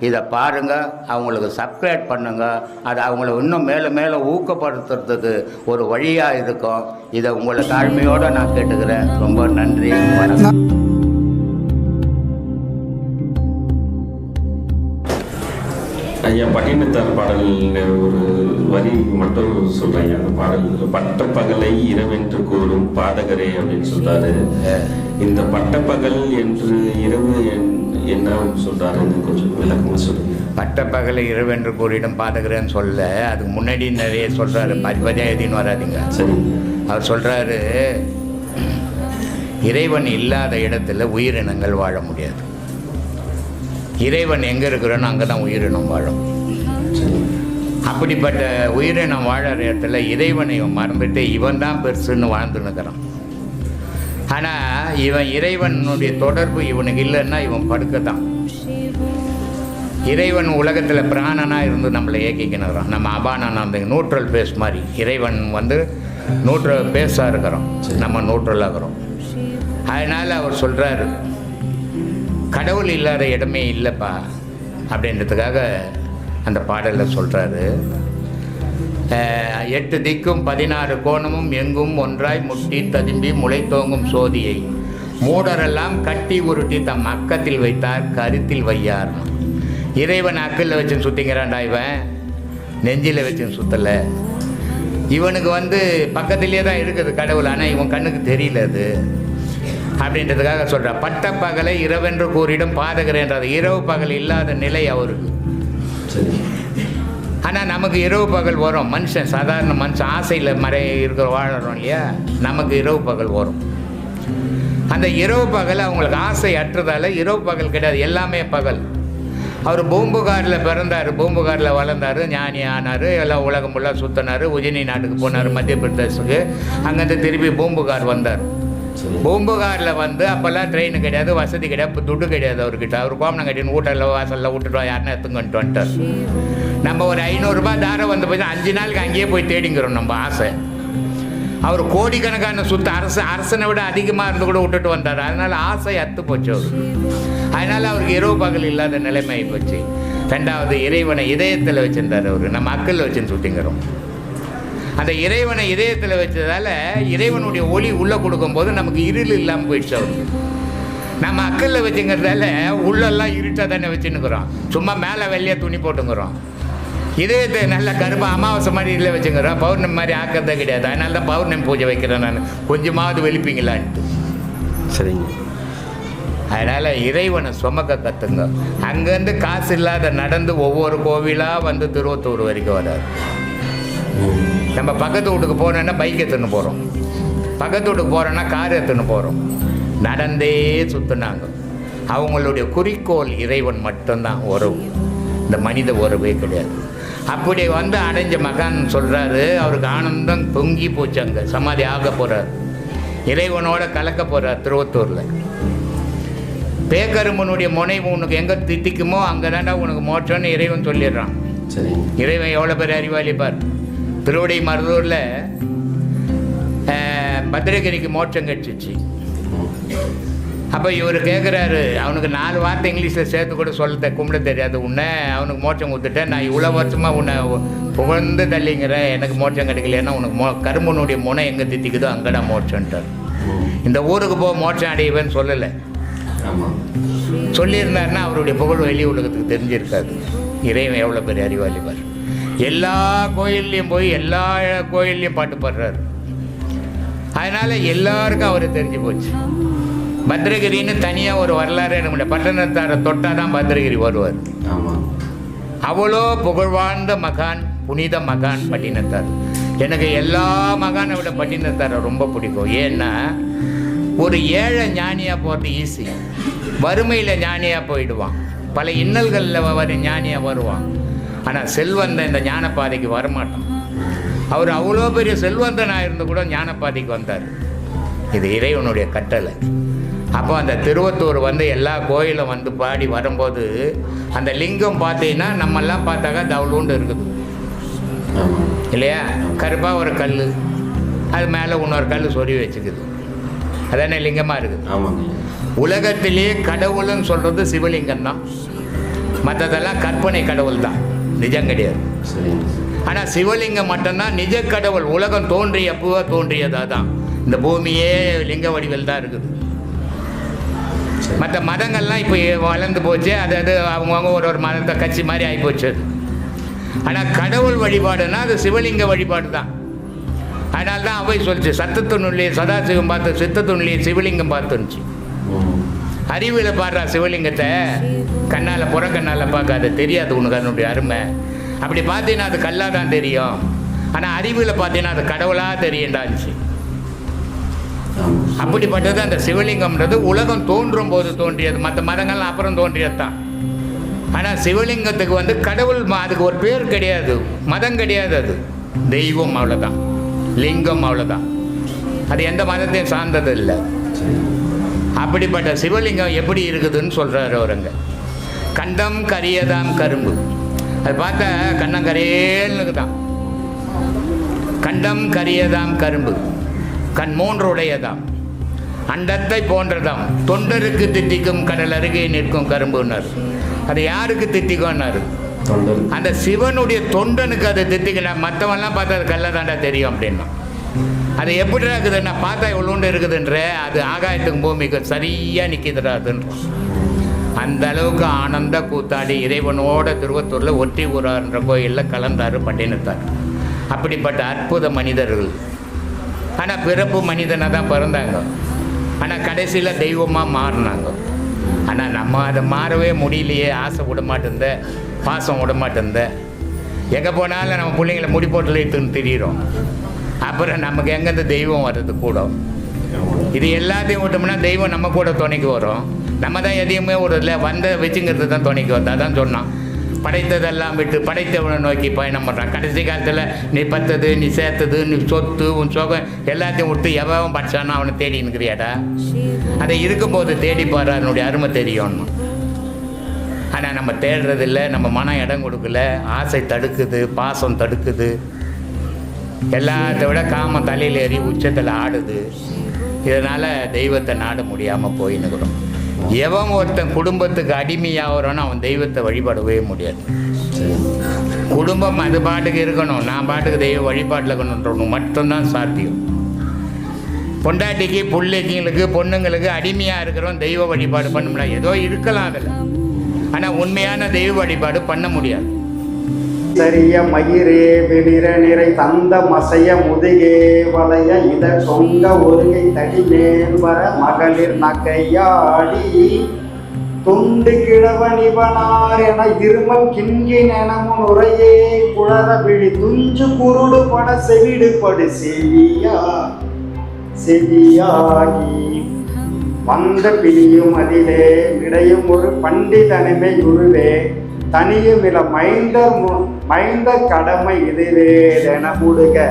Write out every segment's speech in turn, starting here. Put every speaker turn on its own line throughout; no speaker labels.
இதை பாருங்க அவங்களுக்கு சப்ஸ்கிரைப் பண்ணுங்க. அது அவங்கள இன்னும் மேலும் மேலும் ஊக்கப்படுத்துறதுக்கு ஒரு வழியாக இருக்கும். இதை உங்களை தாழ்மையோடு நான் கேட்டுக்கிறேன். ரொம்ப நன்றி. வணக்கம்.
ஐயா பட்டினத்தார் பாடலில் ஒரு வரி மட்டும் சொல்றேன் அந்த பாடல் பட்டப்பகலை இரவென்று கூறும் பாதகரே அப்படின்னு சொல்றாரு. இந்த பட்டப்பகல் என்று இரவு என்ன சொல்றாருன்னு கொஞ்சம் விளக்கமா சொல்லுங்க.
பட்டப்பகலை இரவென்று கூறிடும் பாதகிறேன்னு சொல்ல அதுக்கு முன்னாடி நிறைய சொல்கிறாரு பதிபதியாக எதின்னு வராதிங்க.
சரி.
அவர் சொல்கிறாரு இறைவன் இல்லாத இடத்துல உயிரினங்கள் வாழ முடியாது. இறைவன் எங்கே இருக்கிறோன்னு அங்கே தான் உயிரினம் வாழும். அப்படிப்பட்ட உயிரினம் வாழற இடத்துல இறைவனை மறந்துட்டு இவன் தான் பெருசுன்னு வாழ்ந்துன்னு இருக்கிறான் ஆனால் இவன் இறைவனுடைய தொடர்பு இவனுக்கு இல்லைன்னா இவன் படுக்க தான் இறைவன் உலகத்தில் பிராணனாக இருந்து நம்மளை இயக்கிக்கினுறான் நம்ம அபானன் அந்த நியூட்ரல் பேஸ் மாதிரி. இறைவன் வந்து நியூட்ரல் பேஸாக இருக்கிறோம் நம்ம நியூட்ரலாக இருக்கிறோம். அதனால் அவர் சொல்கிறாரு கடவுள் இல்லாத இடமே இல்லைப்பா. அப்படின்றதுக்காக அந்த பாடலில் சொல்கிறாரு எட்டு திக்கும் பதினாறு கோணமும் எங்கும் ஒன்றாய் முட்டி ததும்பி முளைத்தோங்கும் சோதியை. மூடரெல்லாம் கட்டி உருட்டி தம் அக்கத்தில் வைத்தார் கருத்தில் வையார். இறைவன் அக்கில் வச்சு சுத்திங்கிறான்டா இவன். நெஞ்சில் வச்சு சுத்தலை. இவனுக்கு வந்து பக்கத்திலே தான் இருக்குது கடவுள் ஆனால் இவன் கண்ணுக்கு தெரியல அது. அப்படின்றதுக்காக சொல்கிறான் பட்ட பகலை இரவென்று கூறிடும் பாதகரன்றது இரவு பகல் இல்லாத நிலை அவருக்கு.
சரி.
ஆனால் நமக்கு இரவு பகல் வரும். மனுஷன் சாதாரண மனுஷன் ஆசையில் மறை இருக்கிற வாழறோம் இல்லையா? நமக்கு இரவு பகல் வரும். அந்த இரவு பகல் அவங்களுக்கு ஆசை அற்றதால இரவு பகல் கிடையாது எல்லாமே பகல். அவர் பூம்புகாரில் பிறந்தார் பூம்புகாரில் வளர்ந்தார் ஞானி ஆனார் எல்லாம் உலகம் ஃபுல்லாக சுற்றினார் உஜினி நாட்டுக்கு போனார் மத்திய பிரதேசத்துக்கு. அங்கேருந்து திருப்பி பூம்புகார் வந்தார். பூம்புகாரில் வந்து அப்போல்லாம் ட்ரெயின் கிடையாது வசதி கிடையாது இப்போ துட்டு கிடையாது அவர்கிட்ட. அவர் கோமனம் கட்டின்னு வீட்டில் வாசலில் விட்டுட்டு வா, யாருன்னா வந்துட்டார். நம்ம ஒரு ஐநூறுரூபா தாரம் வந்து போய் அஞ்சு நாளுக்கு அங்கேயே போய் தேடிங்கிறோம் நம்ம ஆசை. அவர் கோடிக்கணக்கான சுத்த அரசு அரசனை விட அதிகமாக இருந்து கூட விட்டுட்டு வந்தார். அதனால் ஆசை அத்து போச்சு அவர். அதனால் அவருக்கு இரவு பகல் இல்லாத நிலைமை ஆகி போச்சு. ரெண்டாவது இறைவனை இதயத்தில் வச்சுருந்தார் அவர். நம்ம மக்களில் வச்சுன்னு சுட்டிங்கிறோம் அந்த இறைவனை இதயத்தில் வச்சதால இறைவனுடைய ஒளி உள்ளே கொடுக்கும்போது நமக்கு இருள் இல்லாமல் போயிடுச்சு அவருக்கு. நம்ம அக்கல்ல வச்சுங்கிறதால உள்ளெல்லாம் இருட்டாக தானே வச்சுன்னுக்குறோம். சும்மா மேலே வெள்ளையாக துணி போட்டுங்கிறோம். இதயத்தை நல்ல கருப்பா அமாவாசை மாதிரி இல்லை வச்சுங்கிறோம். பௌர்ணமி மாதிரி ஆக்கிறதே கிடையாது. அதனால தான் பௌர்ணமி பூஜை வைக்கிறேன் நான். கொஞ்சமாவது வெளிப்பீங்களான்ட்டு.
சரிங்க.
அதனால் இறைவனை சுமக்க கற்றுங்க அங்கேருந்து காசு இல்லாத நடந்து ஒவ்வொரு கோவிலாக வந்து திருவத்தூர் வரைக்கும் வராரு. நம்ம பக்கத்து வீட்டுக்கு போனோன்னா பைக் எடுத்துன்னு போகிறோம் பக்கத்து வீட்டுக்கு போகிறோன்னா கார் எடுத்துன்னு போகிறோம் நடந்தே சுற்றுனாங்க அவங்களுடைய குறிக்கோள் இறைவன் மட்டும்தான் உறவு. இந்த மனித உறவே கிடையாது. அப்படி வந்து அடைஞ்ச மகான் சொல்கிறாரு அவருக்கு ஆனந்தம் பொங்கி போச்சு அங்கே. சமாதி ஆக போகிறார் இறைவனோட கலக்க போகிறார் திருவத்தூரில். பேக்கரும்பனுடைய முனைவு உனக்கு எங்கே தித்திக்குமோ அங்கே தாண்டா உனக்கு மோட்சம்னு இறைவன் சொல்லிடுறான்.
சரி.
இறைவன் எவ்வளோ பார். திருவடி மருதூரில் பத்திரகிரிக்கு மோட்சம் கிடச்சிச்சு அப்போ இவர் கேட்குறாரு அவனுக்கு நாலு வார்த்தை இங்கிலீஷில் சேர்த்து கூட சொல்ல கும்பிட தெரியாது. உன்னை அவனுக்கு மோட்சம் கொடுத்துட்டேன். நான் இவ்வளோ வருஷமாக உன்னை புகழ்ந்து தள்ளிங்கிறேன். எனக்கு மோட்சம் கிடைக்கலன்னா உனக்கு மோ கரும்பனுடைய முனை எங்கே தித்திக்குதோ அங்கடா மோட்சம்ட்டார் இந்த ஊருக்கு போக மோட்சம் அடையவன்னு சொல்லலை. சொல்லியிருந்தாருன்னா அவருடைய புகழ் வெளி உலகத்துக்கு தெரிஞ்சிருக்காது. இறைவன் எவ்வளோ பெரிய அறிவாளி பாரு எல்லா கோயில்லையும் போய் எல்லா கோயில்லையும் பாட்டு பாடுறாரு. அதனால் எல்லாருக்கும் அவரை தெரிஞ்சு போச்சு. பத்ரகிரின்னு தனியாக ஒரு வரலாறு எனக்கு முடியாது பட்டணத்தாரை தொட்டால் தான் பத்ரகிரி வருவார். அவ்வளோ புகழ்வாழ்ந்த மகான் புனித மகான் பட்டினத்தார். எனக்கு எல்லா மகானை விட பட்டினத்தாரை ரொம்ப பிடிக்கும். ஏன்னா ஒரு ஏழை ஞானியாக போகிறது ஈஸி வறுமையில் ஞானியாக போயிடுவான். பல இன்னல்களில் வர ஞானியாக வருவான். ஆனால் செல்வந்தன் இந்த ஞானப்பாதைக்கு வரமாட்டான். அவர் அவ்வளோ பெரிய செல்வந்தனாக இருந்து கூட ஞானப்பாதைக்கு வந்தார். இது இறைவனுடைய கட்டளை. அப்போ அந்த திருவத்தூர் வந்து எல்லா கோயிலும் வந்து பாடி வரும்போது அந்த லிங்கம் பார்த்தீங்கன்னா நம்மெல்லாம் பார்த்தாக்கா தவளூண்டு இருக்குது.
ஆமாம்
இல்லையா? கருப்பாக ஒரு கல் அது மேலே இன்னொரு கல் சொருவி வச்சுக்குது. அதானே லிங்கமாக இருக்குது?
ஆமாங்க.
உலகத்திலே கடவுள்னு சொல்கிறது சிவலிங்கம் தான். மற்றதெல்லாம் கற்பனை கடவுள் தான் நிஜம் கிடையாது. ஆனால் சிவலிங்கம் மட்டும்தான் நிஜ கடவுள். உலகம் தோன்றிய அப்போ தோன்றியதாக தான் இந்த பூமியே லிங்க வடிவில் தான் இருக்குது. மற்ற மதங்கள்லாம் இப்போ வளர்ந்து போச்சு. அது அது அவங்கவுங்க ஒரு ஒரு மதத்தை கட்சி மாதிரி ஆகிப்போச்சு அது ஆனால் கடவுள் வழிபாடுனா அது சிவலிங்க வழிபாடு தான். அதனால தான் அவை சொல்லிச்சு. சத்தத்துணுள்ளே சதாசிவம் பார்த்து சித்தத்துணுள்ளே சிவலிங்கம் பார்த்துருந்துச்சு
ம்.
பாடுறா சிவலிங்கத்தை. கண்ணால் புற கண்ணால் பார்க்காது தெரியாது உனக்கு அதனுடைய அருமை. அப்படி பார்த்தீங்கன்னா அது கல்லாக தான் தெரியும். ஆனால் அறிவியல் பார்த்தீங்கன்னா அது கடவுளாக தெரியுண்டாச்சு அப்படிப்பட்டது அந்த சிவலிங்கம்ன்றது உலகம் தோன்றும் போது தோன்றியது. மற்ற மதங்கள்லாம் அப்புறம் தோன்றியது தான். ஆனால் சிவலிங்கத்துக்கு வந்து கடவுள் அதுக்கு ஒரு பேர் கிடையாது. மதம் கிடையாது அது. தெய்வம் அவ்வளோதான் லிங்கம் அவ்வளோதான் அது எந்த மதத்தையும் சார்ந்தது இல்லை. அப்படிப்பட்ட சிவலிங்கம் எப்படி இருக்குதுன்னு சொல்கிறாரு அவருங்க. கண்டம் கரியதாம் கரும்பு. அது பார்த்தா கண்ணம் தான் கண்டம் கரியதாம் கரும்பு. கண் மூன்று உடையதாம் அண்டத்தை போன்றதாம். தொண்டருக்கு தித்திக்கும் கடல் அருகே நிற்கும் கரும்புன்னாரு. அது யாருக்கு தித்திக்கும்னாரு?
தொண்டர்
அந்த சிவனுடைய தொண்டனுக்கு அது தித்திக்கணும் மற்றவன்லாம் பார்த்தா அது கல்ல தாண்டா தெரியும் அப்படின்னா. அது எப்படி இருக்குதுன்னா பார்த்தா இவ்வளோண்டு இருக்குதுன்ற. அது ஆகாயத்துக்கும் பூமிக்கு சரியாக நிற்கிதுடா அதுன்றான் அந்த அளவுக்கு ஆனந்த கூத்தாடி இறைவனோட திருவத்தூரில் ஒற்றி ஊரார்ன்ற கோயிலில் கலந்தார் பட்டினத்தார். அப்படிப்பட்ட அற்புத மனிதர்கள். ஆனால் பிறப்பு மனிதனாக தான் பிறந்தாங்க. ஆனால் கடைசியில் தெய்வமாக மாறினாங்க. ஆனால் நம்ம அதை மாறவே முடியலையே ஆசை விட மாட்டேந்த பாசம் விட மாட்டேந்த. எங்கே போனாலும் நம்ம பிள்ளைங்களை முடி போட்டில் எடுத்துன்னு தெரியிறோம். அப்புறம் நமக்கு எங்கேருந்து தெய்வம் வர்றது கூட? இது எல்லாத்தையும் விட்டோம்னா தெய்வம் நம்ம கூட துணைக்கு வரும். நம்ம தான் எதையுமே விடுறதில்ல வந்த வச்சுங்கிறது தான் துணைக்கு வருது. அதான் சொன்னான். படைத்ததெல்லாம் விட்டு படைத்தவனை நோக்கி பயணம் பண்ணுறான் கடைசி காலத்தில் நீ பத்தது நீ சேர்த்தது நீ சொத்து உன் சோகம் எல்லாத்தையும் விட்டு எவன் படிச்சானோ அவனை தேடி நிற்கிறியாடா அதை இருக்கும்போது தேடி பாரு. அதனுடைய அருமை தெரியும் ஆனால் நம்ம தேடுறதில்ல. நம்ம மனம் இடம் கொடுக்கல. ஆசை தடுக்குது பாசம் தடுக்குது. எல்லாத்த விட காமம் தலையில் ஏறி உச்சத்தில் ஆடுது. இதனால் தெய்வத்தை நாட முடியாமல் போயின்னுக்கிறோம். எவன் ஒருத்தன் குடும்பத்துக்கு அடிமையாகிறோன்னு அவன் தெய்வத்தை வழிபடவே முடியாது. குடும்பம் அது பாட்டுக்கு இருக்கணும் நான் பாட்டுக்கு தெய்வ வழிபாட்டில் இருக்கணுன்றணும் மட்டும்தான் சாத்தியம். பொண்டாட்டிக்கு பிள்ளைங்களுக்கு பொண்ணுங்களுக்கு அடிமையாக இருக்கிறோம் தெய்வ வழிபாடு பண்ண முடியாது ஏதோ இருக்கலாம் அதில். ஆனால் உண்மையான தெய்வ வழிபாடு பண்ண முடியாது.
சரிய மயிரே வெளிர நிறை தந்த மசைய முதுகே வளைய இத சொங்க ஒருங்கை தடிமேல் வர மகளிர் நகையாடி. துண்டு கிழவன் இவனார் என இருமல் கிண்கின் எனமுன் உரையே குளற விழி துஞ்சு குருடு பட செவிடுபடு செவியா செவியாகி. வந்த பிடியும் அதிலே விடையும் ஒரு பண்டிதனிமை உருவே. தனியும் இல மைந்த மு- கடமை இதுவே என மூடுக.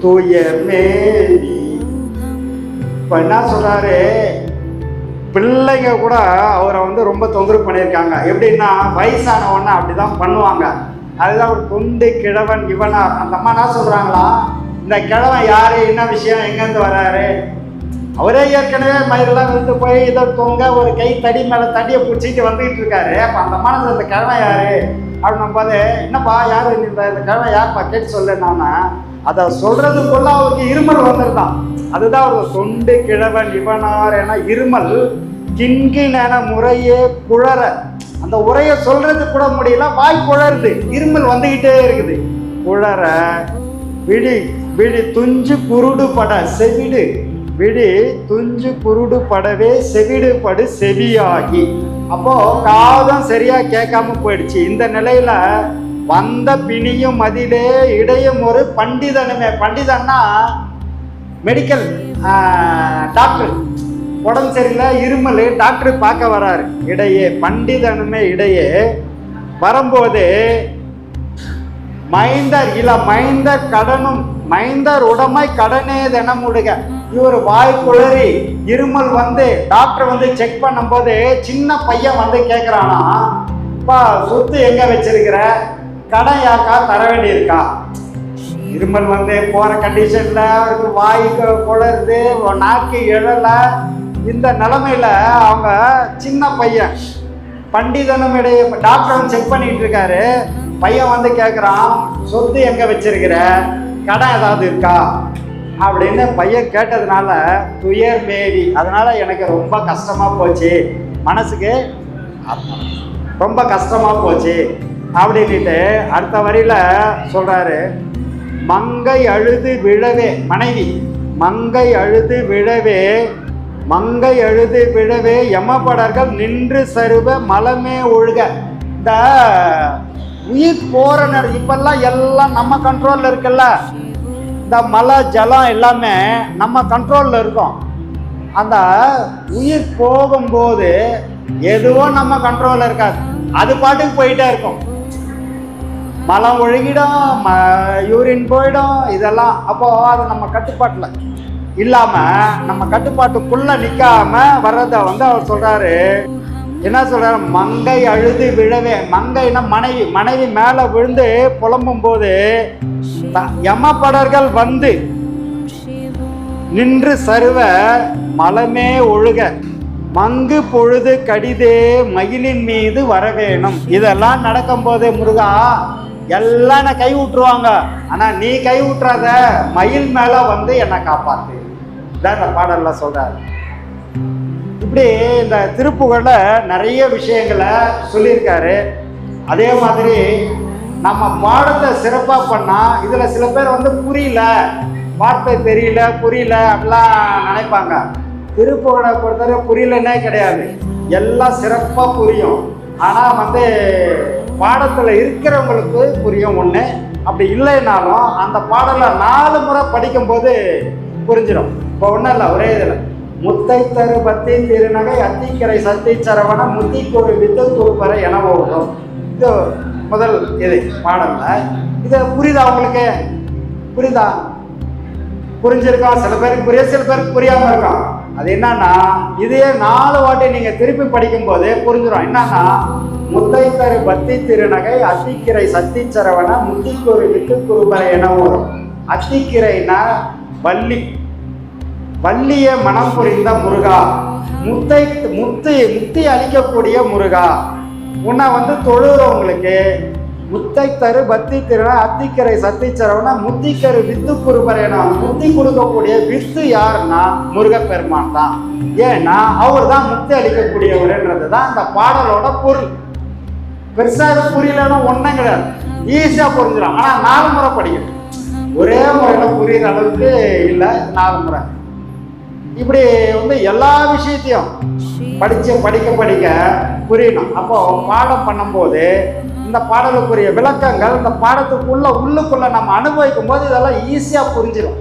தூய மேவி இப்ப என்ன சொல்றாரு? பிள்ளைங்க கூட அவரை வந்து ரொம்ப தொந்தரவு பண்ணியிருக்காங்க. எப்படின்னா வயசான அப்படிதான் பண்ணுவாங்க. அதுதான் ஒரு தொண்டு கிழவன் இவனார். அந்த அம்மா என்ன சொல்றாங்களா? இந்த கிழவன் யாரு? என்ன விஷயம்? எங்கேருந்து வராரு? அவரே ஏற்கனவே மயிரெல்லாம் விழுந்து போய் இதை தொங்க ஒரு கை தடி மேலே தடியை பிடிச்சிட்டு வந்துகிட்டு இருக்காரு. அப்போ அந்த மனசு அந்த கிழமை யாரு? அப்படின்னும் போது என்னப்பா யார் இந்த கிழமை கிழவன் யாருப்பா? கேட்டு சொல்லுன்னா அதை சொல்றதுக்குள்ள அவருக்கு இருமல் வந்துருதான் அதுதான் ஒரு தொண்டு கிழவன் இவனார் என இருமல். கிண்கிணன முறையே குழற. அந்த உரையை சொல்றது கூட முடியல வாய் குழருது. இருமல் வந்துகிட்டே இருக்குது. குழற விழி விழி துஞ்சு குருடு பட செவிடு. விழி துஞ்சு குருடு படவே செவிடு படு செவியாகி. அப்போ காதம் சரியா கேட்காம போயிடுச்சு. இந்த நிலையில வந்த பிணியும் அதிலே இடையும் ஒரு பண்டிதனுமே. பண்டிதன்னா மெடிக்கல் டாக்டர் உடம்பு சரியில்லை இருமல் டாக்டர் பார்க்க வராரு. இடையே பண்டிதனுமே இடையே வரும்போது மைந்தர் இல்ல மைந்தர் கடனும் மைந்தர் உடமை கடனே தினமுடுக. இவர் வாய் குளறி இருமல் வந்து டாக்டர் வந்து செக் பண்ணும்போது சின்ன பையன் வந்து கேட்குறானா பா சொத்து எங்கே வச்சிருக்கிற? கடன் யாருக்கா தர வேண்டியிருக்கா? இருமல் வந்து போகிற கண்டிஷனில் அவருக்கு வாய் குளருது நாக்கு எழலை. இந்த நிலமையில் அவங்க சின்ன பையன் பண்டிதனும் இடையே வந்து செக் பண்ணிட்டு இருக்காரு. பையன் வந்து கேட்குறான் சொத்து எங்கே வச்சிருக்கிற? கடை ஏதாவது இருக்கா? அப்படின்னு பையன் கேட்டதுனால துயர் மேரி. அதனால எனக்கு ரொம்ப கஷ்டமா போச்சு. மனசுக்கு ரொம்ப கஷ்டமா போச்சு. அப்படின்ட்டு அடுத்த வரியில சொல்றாரு மங்கை அழுது விழவே. மனைவி மங்கை அழுது விழவே மங்கை அழுது விழவே. எமப்படர்கள் நின்று சருவ மலமே ஒழுக. இந்த உயிர் போற நேரம் இப்பெல்லாம் எல்லாம் நம்ம கண்ட்ரோல்ல இருக்குல்ல? இந்த மலை ஜலம் எல்லாமே நம்ம கண்ட்ரோல்ல இருக்கும். அந்த உயிர் போகும்போது எதுவும் நம்ம கண்ட்ரோல்ல இருக்காது. அது பாட்டுக்கு போயிட்டே இருக்கும். மலம் ஒழுகிடும் ம யூரின் போயிடும் இதெல்லாம். அப்போ அது நம்ம கட்டுப்பாட்டில். இல்லாமல் நம்ம கட்டுப்பாட்டுக்குள்ளே நிற்காம வர்றதை வந்து அவர் சொல்கிறாரு என்ன சொல்கிறாரு மங்கை அழுது விழவே மங்கைனா மனைவி மனைவி மேலே விழுந்து புலம்பும் போது யமப்படர்கள் வந்து நின்று சருவ மலமே ஒழுக மங்கு பொழுது கடிதே மயிலின் மீது வரவேணும். இதெல்லாம் நடக்கும்போது முருகா எல்லாம் என்னை கை விட்டுருவாங்க ஆனால் நீ கை விட்டுறாத மயில் மேலே வந்து என்னை காப்பாற்று இதான் இந்த பாடலில் சொல்கிறாரு இப்படி இந்த திருப்புகழ்ல நிறைய விஷயங்களை சொல்லியிருக்காரு. அதே மாதிரி நம்ம பாடத்தை சிறப்பாக பண்ணால் இதில் சில பேர் வந்து புரியல வார்த்தை தெரியல புரியல அப்படிலாம் நினைப்பாங்க. திருப்புகழை பொறுத்தவரை புரியலன்னே கிடையாது. எல்லாம் சிறப்பாக புரியும். ஆனால் வந்து பாடத்தில் இருக்கிறவங்களுக்கு புரியும் ஒன்று அப்படி இல்லைனாலும் அந்த பாடலை நாலு முறை படிக்கும்போது புரிஞ்சிடும் இப்போ ஒன்றும் இல்லை ஒரே இதில். முத்தை தரு பத்தி திருநகை அத்திக்கரை சத்தி முத்தி கோரு வித்து குருபரை என ஓடும் இது முதல் இது பாடல்ல. இது புரியுதா உங்களுக்கு? புரியுதா? புரிஞ்சிருக்கோம் சில பேருக்கு புரிய சில பேருக்கு புரியாம இருக்கும் அது என்னன்னா இதையே நாலு வாட்டி நீங்க திருப்பி படிக்கும்போது புரிஞ்சிடும் என்னன்னா முத்தை தரு பத்தி திருநகை அத்திக்கிரை சத்தி சரவண முத்திக்கொரு வித்து குருபரை என வரும் அத்திக்கிரைனா வள்ளி வள்ளிய மனம் புரிந்த முருகா. முத்தை முத்து முத்தி அளிக்கக்கூடிய முருகா. உன்னை வந்து தொழுகிறவங்களுக்கு முத்தை தரு பத்தி திருநா அத்திக்கரை சத்திச்சரவனா முத்திக்கரு வித்து குருபரேனா முத்தி கொடுக்கக்கூடிய வித்து யாருன்னா முருகப்பெருமான் தான். ஏன்னா அவர் தான் முத்தி அளிக்கக்கூடியவர்ன்றது தான் இந்த பாடலோட பொருள். பெருசா புரியலன்னா ஒன்றும் கிடையாது. ஈஸியாக புரிஞ்சிடும். ஆனால் நாலு முறை படிக்கணும். ஒரே முறையில் புரியுற அளவுக்கு இல்லை நாலு முறை. இப்படி வந்து எல்லா விஷயத்தையும் படித்து படிக்க படிக்க புரியணும். அப்போ பாடம் பண்ணும்போது இந்த பாடலுக்குரிய விளக்கங்கள் இந்த பாடத்துக்குள்ள உள்ளுக்குள்ள நம்ம அனுபவிக்கும் போது இதெல்லாம் ஈஸியாக புரிஞ்சிடும்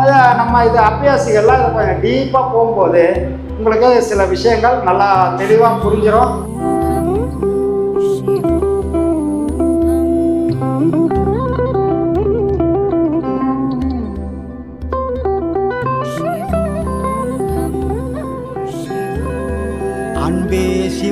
அதை நம்ம இது அபியாசிகள்லாம் இதை கொஞ்சம் டீப்பாக போகும்போது உங்களுக்கு சில விஷயங்கள் நல்லா தெளிவாக புரிஞ்சிடும்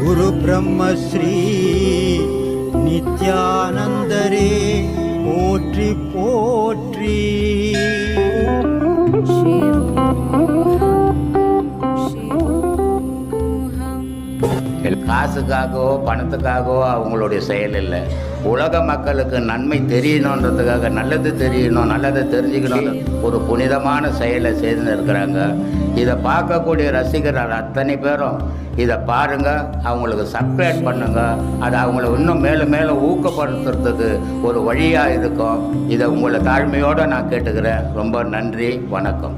குரு பிரம்மஸ்ரீ நித்யானந்தரே போற்றி போற்றி.
காசுக்காகவோ பணத்துக்காகவோ அவங்களுடைய செயல் இல்லை. உலக மக்களுக்கு நன்மை தெரியணுன்றதுக்காக நல்லது தெரியணும் நல்லதை தெரிஞ்சுக்கணும் ஒரு புனிதமான செயலை செய்து இருக்கிறாங்க. இதை பார்க்கக்கூடிய ரசிகர்கள் அத்தனை பேரும் இதை பாருங்க அவங்களுக்கு சப்ஸ்கிரைப் பண்ணுங்கள் அது அவங்கள இன்னும் மேலும் மேலும் ஊக்கப்படுத்துறதுக்கு ஒரு வழியாக இருக்கும். இதை உங்களை தாழ்மையோடு நான் கேட்டுக்கிறேன். ரொம்ப நன்றி வணக்கம்.